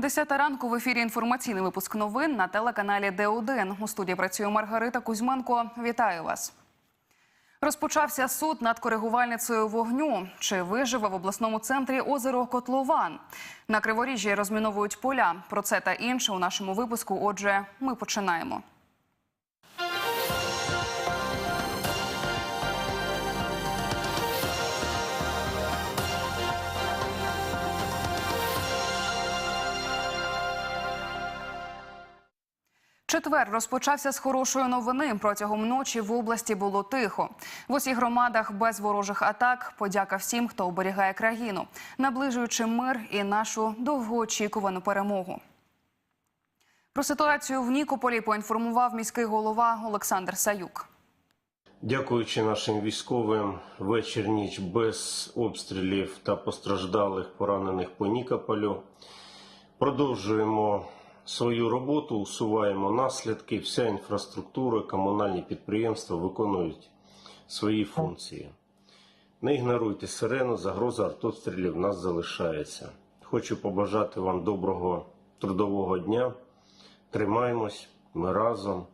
Десята ранку в ефірі інформаційний випуск новин на телеканалі Д1. У студії працює Маргарита Кузьменко. Вітаю вас. Розпочався суд над коригувальницею вогню. Чи виживе в обласному центрі озеро Котлован? На Криворіжжі розміновують поля. Про це та інше у нашому випуску. Отже, ми починаємо. Четвер розпочався з хорошої новини. Протягом ночі в області було тихо. В усіх громадах без ворожих атак. Подяка всім, хто оберігає країну, наближуючи мир і нашу довгоочікувану перемогу. Про ситуацію в Нікополі поінформував міський голова Олександр Саюк. Дякуючи нашим військовим, вечір ніч без обстрілів та постраждалих поранених по Нікополю. Продовжуємо свою роботу, усуваємо наслідки. Вся інфраструктура, комунальні підприємства виконують свої функції. Не ігноруйте сирену, загроза артобстрілів нас залишається. Хочу побажати вам доброго трудового дня. Тримаємось, ми разом.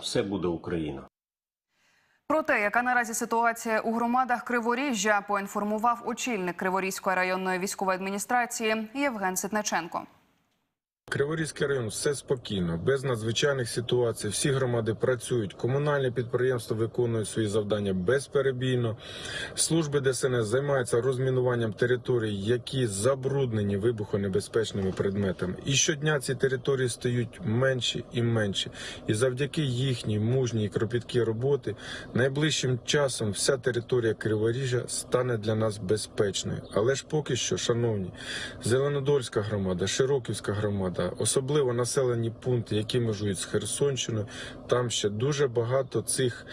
Все буде Україна. Про те, яка наразі ситуація у громадах Криворіжжя, поінформував очільник Криворізької районної військової адміністрації Євген Ситниченко. Криворізький район все спокійно, без надзвичайних ситуацій. Всі громади працюють. Комунальні підприємства виконують свої завдання безперебійно. Служби ДСНС займаються розмінуванням територій, які забруднені вибухонебезпечними предметами. І щодня ці території стають менші і менші. І завдяки їхній мужній кропіткій роботи найближчим часом вся територія Криворіжжя стане для нас безпечною. Але ж поки що, шановні, Зеленодольська громада, Широківська громада, особливо населені пункти, які межують з Херсонщиною, там ще дуже багато цих.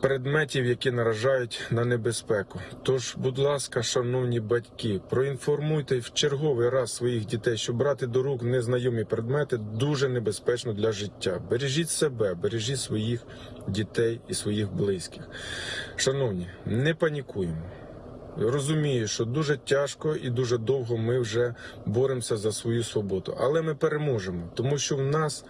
Предметів, які наражають на небезпеку. Тож, будь ласка, шановні батьки, проінформуйте в черговий раз своїх дітей, що брати до рук незнайомі предмети дуже небезпечно для життя. Бережіть себе, бережіть своїх дітей і своїх близьких. Шановні, не панікуємо. Розумію, що дуже тяжко і дуже довго ми вже боремося за свою свободу, але ми переможемо, тому що в нас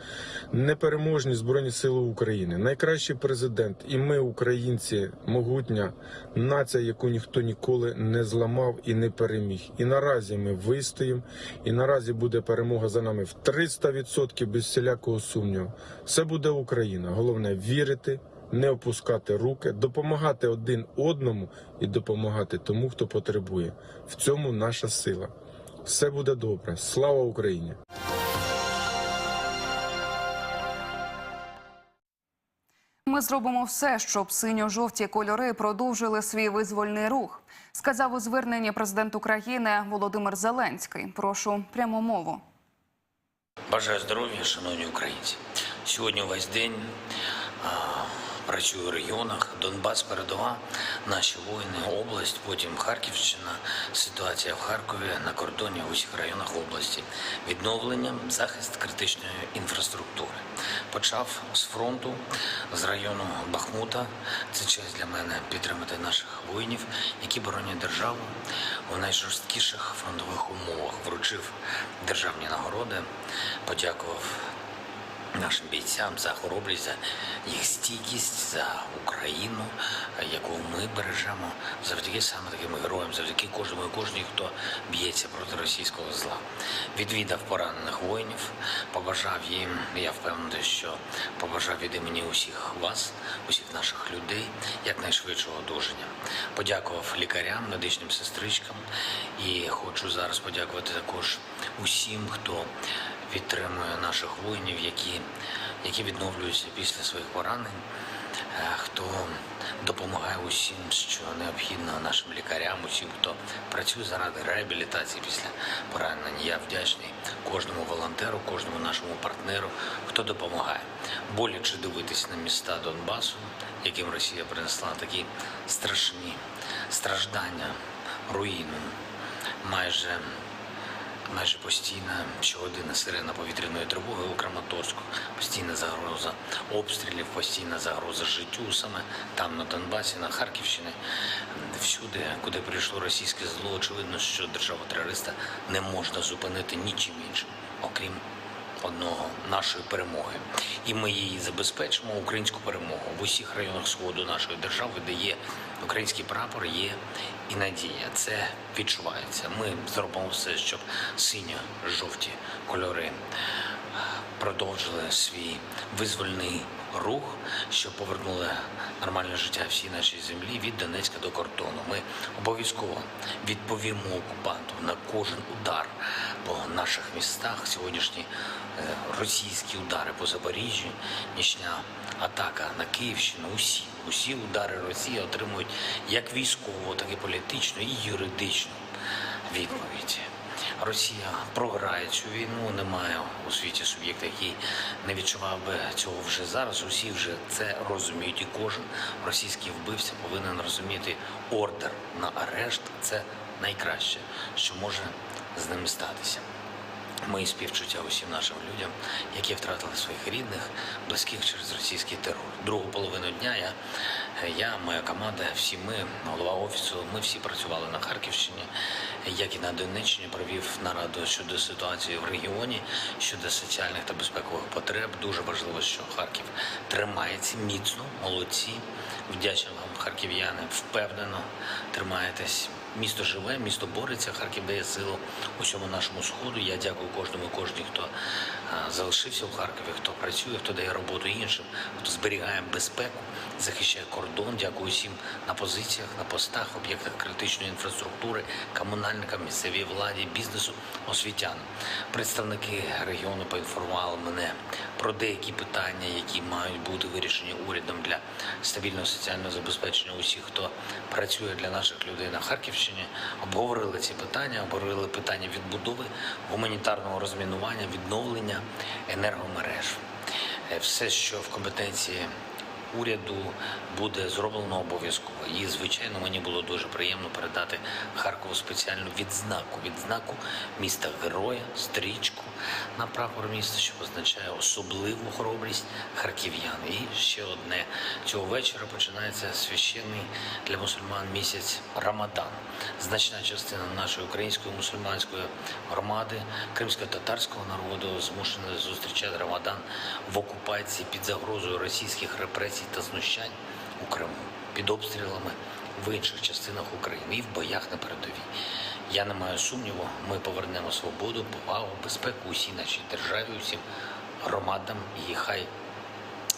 непереможні збройні сили України, найкращий президент, і ми, українці, могутня нація, яку ніхто ніколи не зламав і не переміг. І наразі ми вистоїмо, і наразі буде перемога за нами в 300% без всілякого сумніву. Все буде Україна. Головне вірити не опускати руки, допомагати один одному і допомагати тому, хто потребує. В цьому наша сила. Все буде добре. Слава Україні! Ми зробимо все, щоб синьо-жовті кольори продовжили свій визвольний рух. Сказав у зверненні президент України Володимир Зеленський. Прошу пряму мову. Бажаю здоров'я, шановні українці. Сьогодні весь день працюю в регіонах. Донбас, передова, наші воїни, область, потім Харківщина, ситуація в Харкові, на кордоні в усіх районах області, відновлення, захист критичної інфраструктури. Почав з фронту, з району Бахмута. Це честь для мене підтримати наших воїнів, які боронять державу у найжорсткіших фронтових умовах. Вручив державні нагороди, подякував нашим бійцям за хоробрість, за їх стійкість, за Україну, яку ми бережемо завдяки саме таким героям, завдяки кожному і кожній, хто б'ється проти російського зла. Відвідав поранених воїнів, побажав їм. Я впевнений, що побажав від імені усіх вас, усіх наших людей, якнайшвидшого одужання. Подякував лікарям, медичним сестричкам і хочу зараз подякувати також усім, хто підтримує наших воїнів, які, які відновлюються після своїх поранень, е, хто допомагає усім, що необхідно нашим лікарям, усім, хто працює заради реабілітації після поранень. Я вдячний кожному волонтеру, кожному нашому партнеру, хто допомагає. Боляче дивитись на міста Донбасу, яким Росія принесла такі страшні страждання, руїну, майже майже постійна щогодина сирена повітряної тривоги у Краматорську, постійна загроза обстрілів, постійна загроза життю саме там на Донбасі, на Харківщині, всюди, куди прийшло російське зло, очевидно, що державу терориста не можна зупинити нічим іншим, окрім одного нашої перемоги. І ми її забезпечимо, українську перемогу в усіх районах сходу нашої держави, де є український прапор, є і надія. Це відчувається. Ми зробимо все, щоб синьо-жовті кольори продовжили свій визвольний рух, що повернули нормальне життя всій нашій землі від Донецька до кордону. Ми обов'язково відповімо окупанту на кожен удар по наших містах. Сьогоднішні е, російські удари по Запоріжжю, нічня атака на Київщину. Усі усі удари Росії отримують як військову, так і політичну і юридичну відповідь. Росія програє цю війну. Немає у світі суб'єкта, який не відчував би цього вже зараз. Усі вже це розуміють, і кожен російський вбивця повинен розуміти ордер на арешт. Це найкраще, що може з ними статися. Мої співчуття усім нашим людям, які втратили своїх рідних, близьких через російський терор. Другу половину дня я, я, моя команда, всі ми, голова офісу, ми всі працювали на Харківщині, як і на Донеччині, провів нараду щодо ситуації в регіоні, щодо соціальних та безпекових потреб. Дуже важливо, що Харків тримається міцно, молодці. Вдячні вам, харків'яни, впевнено тримаєтесь. Місто живе, місто бореться, Харків дає силу усьому нашому сходу. Я дякую кожному, кожній, хто залишився в Харкові, хто працює, хто дає роботу іншим, хто зберігає безпеку, захищає кордон. Дякую всім на позиціях, на постах, об'єктах критичної інфраструктури, комунальникам, місцевій владі, бізнесу, освітянам. Представники регіону поінформували мене про деякі питання, які мають бути вирішені урядом для стабільного соціального забезпечення усіх, хто працює для наших людей на Харківщині. Обговорили ці питання, обговорили питання відбудови, гуманітарного розмінування, відновлення енергомереж. Е, Все, що в компетенції уряду буде зроблено обов'язково. І, звичайно, мені було дуже приємно передати Харкову спеціальну відзнаку, відзнаку міста героя, стрічку на прапор міста, що означає особливу хоробрість харків'ян. І ще одне цього вечора починається священний для мусульман місяць Рамадан. Значна частина нашої української мусульманської громади, кримсько-татарського народу змушена зустрічати Рамадан в окупації під загрозою російських репресій та знущань у Криму, під обстрілами в інших частинах України і в боях на передовій. Я не маю сумніву, ми повернемо свободу, повагу, безпеку усій нашій державі, усім громадам і хай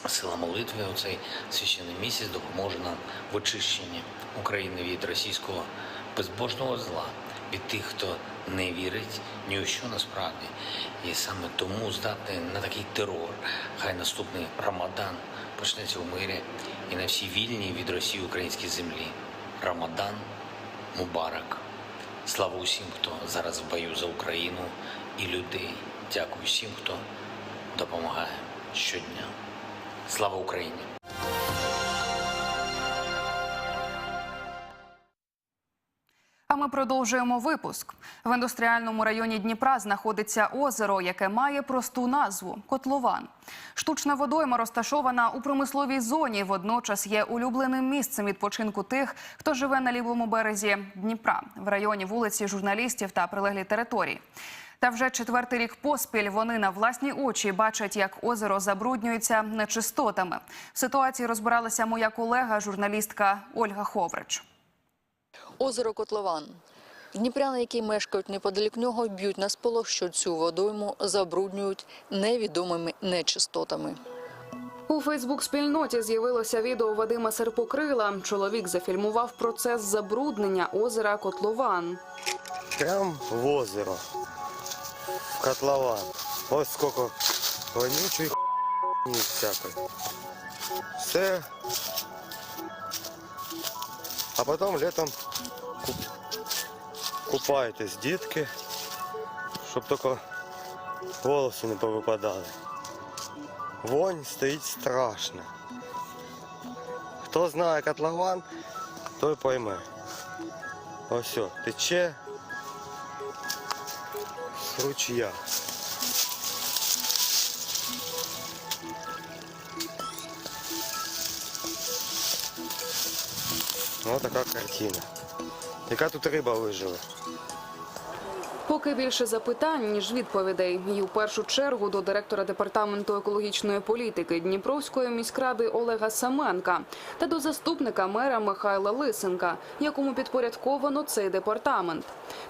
Сила молитви у цей священний місяць допоможе нам в очищенні України від російського безбожного зла, від тих, хто не вірить ні у що насправді. І саме тому здатний на такий терор. Хай наступний Рамадан почнеться у мирі і на всій вільній від Росії українській землі. Рамадан Мубарак. Слава усім, хто зараз в бою за Україну і людей. Дякую всім, хто допомагає щодня. Слава Україні! Ми продовжуємо випуск. В індустріальному районі Дніпра знаходиться озеро, яке має просту назву котлован. Штучна водойма розташована у промисловій зоні. Водночас є улюбленим місцем відпочинку тих, хто живе на лівому березі Дніпра в районі вулиці журналістів та прилеглі території. Та вже четвертий рік поспіль вони на власні очі бачать, як озеро забруднюється нечистотами. В ситуації розбиралася моя колега, журналістка Ольга Ховрич. Озеро Котлован. Дніпряни, які мешкають неподалік нього, б'ють на сполох, що цю водойму забруднюють невідомими нечистотами. У Фейсбук-спільноті з'явилося відео Вадима Серпокрила. Чоловік зафільмував процес забруднення озера Котлован. Прям в озеро. В котлован. Ось сколько вонючої хуйні всякої. Все. А потім літом куп... купаєтесь, дітки, щоб тільки волоси не повипадали. Вонь стоїть страшно. Хто знає котлован, той пойме. Ось все, тече. ручья. Вот така картина. Яка тут риба вижила? Поки більше запитань ніж відповідей, і в першу чергу до директора департаменту екологічної політики Дніпровської міськради Олега Саменка та до заступника мера Михайла Лисенка, якому підпорядковано цей департамент.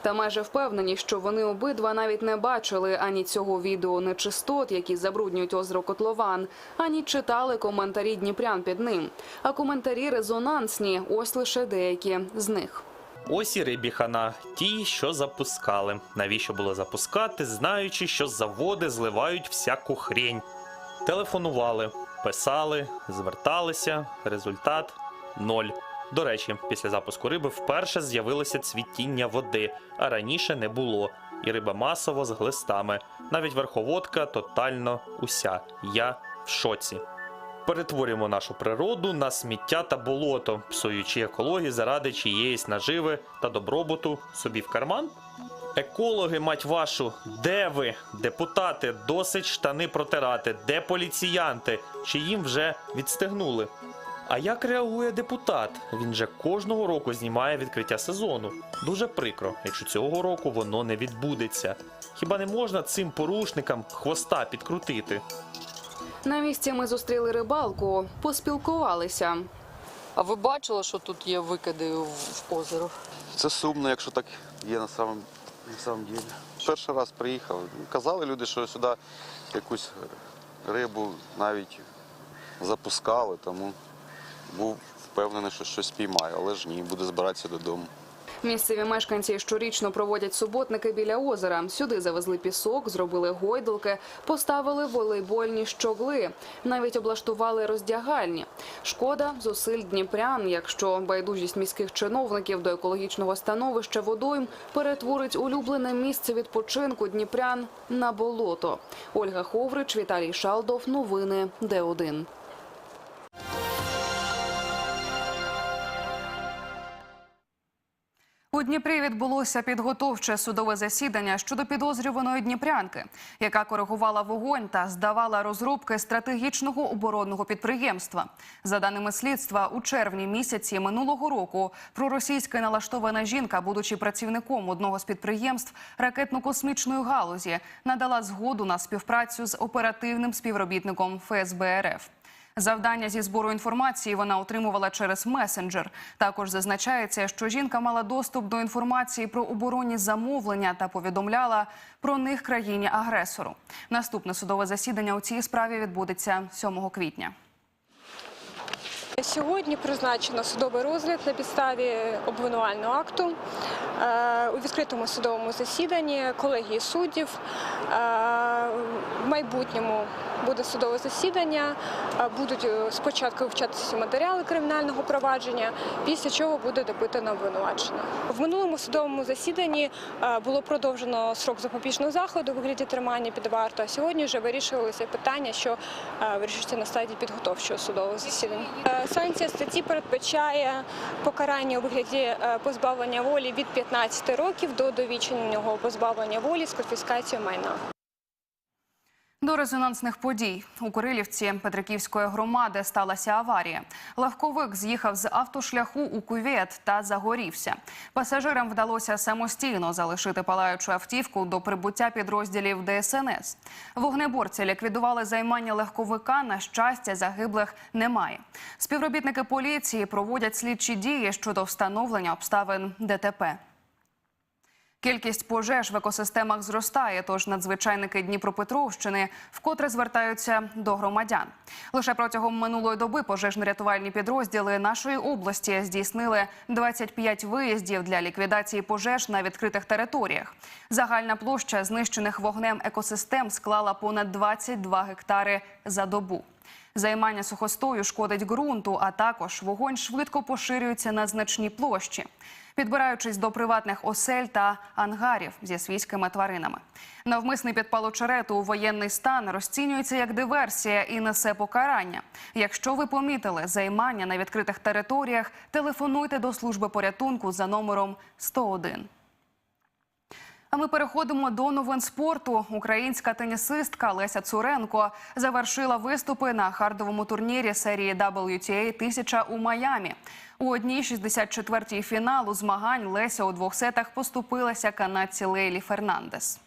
Та майже впевнені, що вони обидва навіть не бачили ані цього відео нечистот, які забруднюють озеро Котлован, ані читали коментарі Дніпрян під ним. А коментарі резонансні. Ось лише деякі з них. Ось і рибіхана, ті, що запускали. Навіщо було запускати, знаючи, що заводи зливають всяку хрень. Телефонували, писали, зверталися. Результат ноль. До речі, після запуску риби вперше з'явилося цвітіння води, а раніше не було. І риба масово з глистами. Навіть верховодка тотально уся. Я в шоці. Перетворюємо нашу природу на сміття та болото, псуючи екологію заради чиєїсь наживи та добробуту собі в карман. Екологи, мать вашу, де ви, депутати, досить штани протирати, де поліціянти, чи їм вже відстегнули? А як реагує депутат? Він же кожного року знімає відкриття сезону. Дуже прикро, якщо цього року воно не відбудеться. Хіба не можна цим порушникам хвоста підкрутити? На місці ми зустріли рибалку, поспілкувалися. А ви бачили, що тут є викиди в озеро? Це сумно, якщо так є на самом, на самом ділі. Перший раз приїхав. Казали люди, що сюди якусь рибу навіть запускали, тому впевнений, що щось спіймаю, але ж ні, буде збиратися додому. Місцеві мешканці щорічно проводять суботники біля озера. Сюди завезли пісок, зробили гойдалки, поставили волейбольні щогли, навіть облаштували роздягальні. Шкода зусиль дніпрян, якщо байдужість міських чиновників до екологічного становища водойм перетворить улюблене місце відпочинку дніпрян на болото. Ольга Ховрич, Віталій Шалдов. Новини Д1. У Дніпрі відбулося підготовче судове засідання щодо підозрюваної дніпрянки, яка коригувала вогонь та здавала розробки стратегічного оборонного підприємства. За даними слідства, у червні місяці минулого року проросійська налаштована жінка, будучи працівником одного з підприємств ракетно-космічної галузі, надала згоду на співпрацю з оперативним співробітником ФСБ РФ. Завдання зі збору інформації вона отримувала через месенджер. Також зазначається, що жінка мала доступ до інформації про оборонні замовлення та повідомляла про них країні-агресору. Наступне судове засідання у цій справі відбудеться 7 квітня. Сьогодні призначено судовий розгляд на підставі обвинувального акту Е, у відкритому судовому засіданні колегії суддів. Е, В майбутньому буде судове засідання. Е, Будуть е, спочатку вивчатися матеріали кримінального провадження, після чого буде допитано обвинувачення. В минулому судовому засіданні е, було продовжено срок запобіжного заходу у вигляді тримання під варту. А сьогодні вже вирішилося питання, що вирішується на стадії підготовчого судового засідання. Санкція статті передбачає покарання у вигляді позбавлення волі від 15 років до довічного позбавлення волі з конфіскацією майна. До резонансних подій у Курилівці Петриківської громади сталася аварія. Легковик з'їхав з автошляху у кювет та загорівся. Пасажирам вдалося самостійно залишити палаючу автівку до прибуття підрозділів ДСНС. Вогнеборці ліквідували займання легковика. На щастя, загиблих немає. Співробітники поліції проводять слідчі дії щодо встановлення обставин ДТП. Кількість пожеж в екосистемах зростає, тож надзвичайники Дніпропетровщини вкотре звертаються до громадян. Лише протягом минулої доби пожежно-рятувальні підрозділи нашої області здійснили 25 виїздів для ліквідації пожеж на відкритих територіях. Загальна площа знищених вогнем екосистем склала понад 22 гектари за добу. Займання сухостою шкодить ґрунту, а також вогонь швидко поширюється на значні площі, підбираючись до приватних осель та ангарів зі свійськими тваринами. Навмисний підпал очерету у воєнний стан розцінюється як диверсія і несе покарання. Якщо ви помітили займання на відкритих територіях, телефонуйте до служби порятунку за номером 101. А ми переходимо до новин спорту. Українська тенісистка Леся Цуренко завершила виступи на хардовому турнірі серії WTA 1000 у Майамі. У одній 64-й фіналу змагань Леся у двох сетах поступилася канадці Лейлі Фернандес.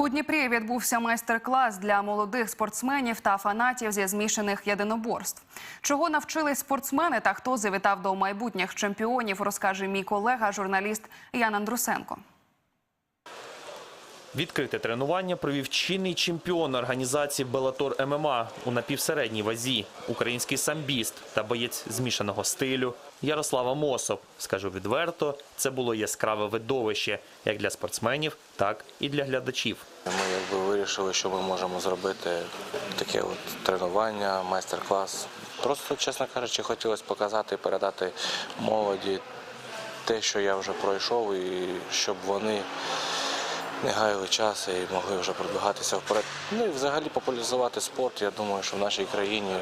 У Дніпрі відбувся майстер-клас для молодих спортсменів та фанатів зі змішаних єдиноборств. Чого навчились спортсмени та хто завітав до майбутніх чемпіонів, розкаже мій колега, журналіст Ян Андрусенко. Відкрите тренування провів чинний чемпіон організації Белатор ММА у напівсередній вазі, український самбіст та боєць змішаного стилю Ярослава Мосов. Скажу відверто, це було яскраве видовище як для спортсменів, так і для глядачів. Ми якби вирішили, що ми можемо зробити таке от тренування, майстер-клас. Просто, чесно кажучи, хотілося показати і передати молоді те, що я вже пройшов, і щоб вони не гаяли час і могли вже продвигатися вперед. Ну і взагалі популяризувати спорт. Я думаю, що в нашій країні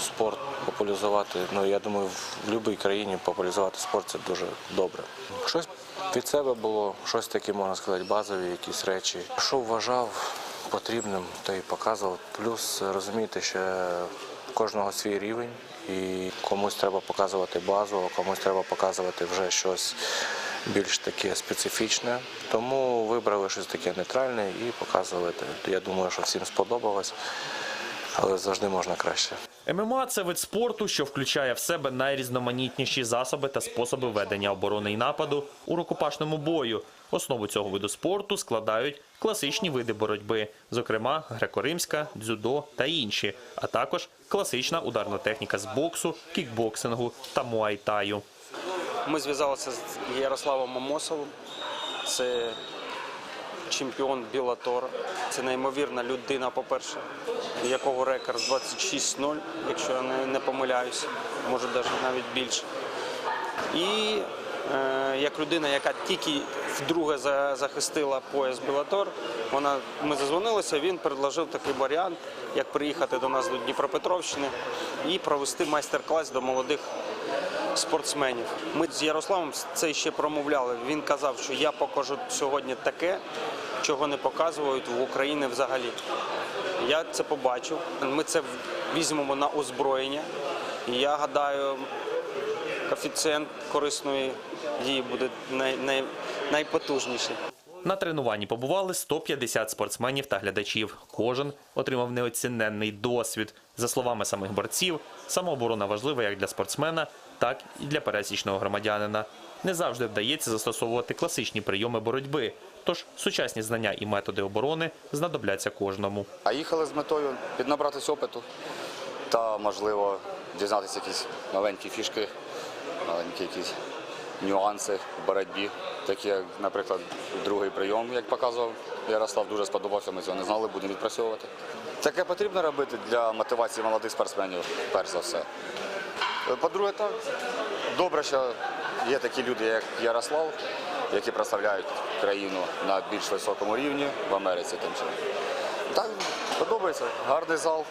спорт популяризувати, ну я думаю, в будь-якій країні популяризувати спорт це дуже добре. Щось від себе було, щось таке, можна сказати, базові якісь речі. Що вважав потрібним, то і показував. Плюс розуміти, що кожного свій рівень, і комусь треба показувати базу, а комусь треба показувати вже щось більш таке специфічне. Тому вибрали щось таке нейтральне і показували. Я думаю, що всім сподобалось, але завжди можна краще. ММА – це вид спорту, що включає в себе найрізноманітніші засоби та способи ведення оборони і нападу у рукопашному бою. Основу цього виду спорту складають класичні види боротьби, зокрема греко-римська, дзюдо та інші, а також класична ударна техніка з боксу, кікбоксингу та муайтаю. Ми зв'язалися з Ярославом Амосовим. Це чемпіон Білатор. Це неймовірна людина, по-перше, якого рекорд 26-0, якщо я не, помиляюся, може навіть більше. І е, як людина, яка тільки вдруге захистила пояс Білатор, вона, ми зазвонилися, він предложив такий варіант, як приїхати до нас до Дніпропетровщини і провести майстер-клас до молодих спортсменів. Ми з Ярославом це ще промовляли. Він казав, що я покажу сьогодні таке, чого не показують в Україні взагалі. Я це побачив. Ми це візьмемо на озброєння. І я гадаю, коефіцієнт корисної дії буде най, най, найпотужніший. На тренуванні побували 150 спортсменів та глядачів. Кожен отримав неоціненний досвід. За словами самих борців, самооборона важлива як для спортсмена, так і для пересічного громадянина. Не завжди вдається застосовувати класичні прийоми боротьби, тож сучасні знання і методи оборони знадобляться кожному. А їхали з метою піднабратись опиту та, можливо, дізнатися якісь маленькі фішки, маленькі якісь нюанси в боротьбі. Такі, як, наприклад, другий прийом, як показував Ярослав, дуже сподобався. Ми цього не знали, будемо відпрацьовувати. Таке потрібно робити для мотивації молодих спортсменів, перш за все. По-друге, так, добре, що є такі люди, як Ярослав, які представляють країну на більш високому рівні в Америці. Тим чином. Так, подобається. Гарний зал.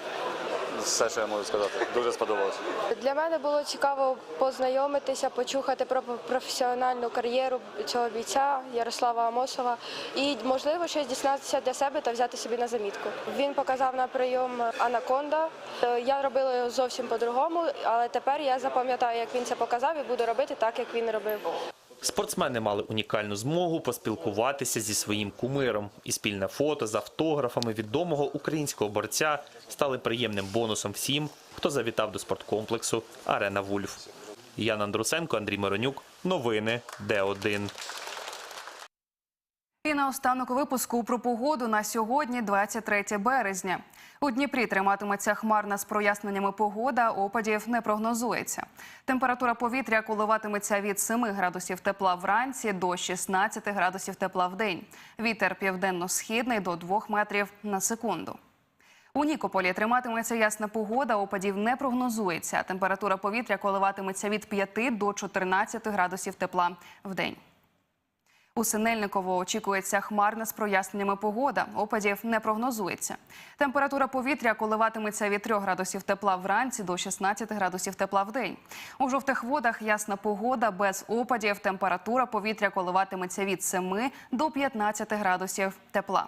Все, що я можу сказати. Дуже сподобалося. Для мене було цікаво познайомитися, почухати про професіональну кар'єру цього бійця Ярослава Амосова і, можливо, щось дізнатися для себе та взяти собі на замітку. Він показав на прийом Анаконда. Е, Я робила його зовсім по-другому, але тепер я запам'ятаю, як він це показав, і буду робити так, як він робив. Спортсмени мали унікальну змогу поспілкуватися зі своїм кумиром. І спільне фото з автографами відомого українського борця стали приємним бонусом всім, хто завітав до спорткомплексу Арена Вульф. Ян Андрусенко, Андрій Миронюк. Новини Д1. І наостанок випуску про погоду на сьогодні, 23 березня. У Дніпрі триматиметься хмарна з проясненнями погода, опадів не прогнозується. Температура повітря коливатиметься від 7 градусів тепла вранці до 16 градусів тепла в день. Вітер південно-східний до 2 метрів на секунду. У Нікополі триматиметься ясна погода, опадів не прогнозується. Температура повітря коливатиметься від 5 до 14 градусів тепла в день. У Синельниково очікується хмарна з проясненнями погода. Опадів не прогнозується. Температура повітря коливатиметься від 3 градусів тепла вранці до 16 градусів тепла в день. У жовтих водах ясна погода без опадів. Температура повітря коливатиметься від 7 до 15 градусів тепла.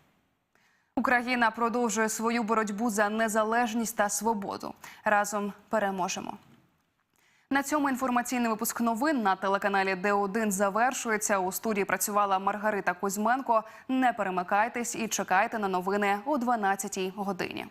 Україна продовжує свою боротьбу за незалежність та свободу. Разом переможемо. На цьому інформаційний випуск новин на телеканалі Д1 завершується. У студії працювала Маргарита Кузьменко. Не перемикайтесь і чекайте на новини о 12 годині.